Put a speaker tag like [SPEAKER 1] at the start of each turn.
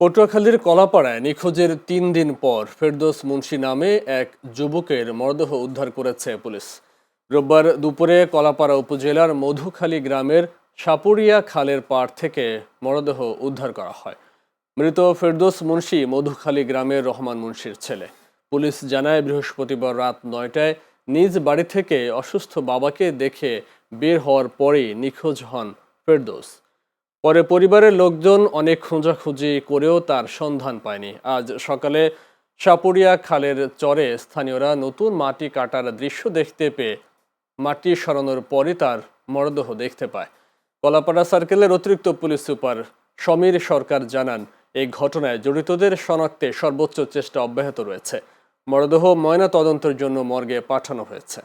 [SPEAKER 1] পটুয়াখালীর কলাপাড়ায় নিখোঁজের তিন দিন পর ফেরদৌস মুন্সি নামে এক যুবকের মরদেহ উদ্ধার করেছে পুলিশ। রোববার দুপুরে কলাপাড়া উপজেলার মধুখালী গ্রামের সাপুরিয়া খালের পাড় থেকে মরদেহ উদ্ধার করা হয়। মৃত ফেরদৌস মুন্সি মধুখালী গ্রামের রহমান মুন্সির ছেলে। পুলিশ জানায়, বৃহস্পতিবার রাত নয়টায় নিজ বাড়ি থেকে অসুস্থ বাবাকে দেখে বের হওয়ার পরেই নিখোঁজ হন ফেরদৌস। পরে পরিবারের লোকজন অনেক খোঁজাখুঁজি করেও তার সন্ধান পায়নি। আজ সকালে সাপুরিয়া খালের চরে স্থানীয়রা নতুন মাটি কাটার দৃশ্য দেখতে পেয়ে মাটি সরানোর পরে তার মরদেহ দেখতে পায়। কলাপাড়া সার্কেলের অতিরিক্ত পুলিশ সুপার সমীর সরকার জানান, এই ঘটনায় জড়িতদের শনাক্তে সর্বোচ্চ চেষ্টা অব্যাহত রয়েছে। মরদেহ ময়না তদন্তের জন্য মর্গে পাঠানো হয়েছে।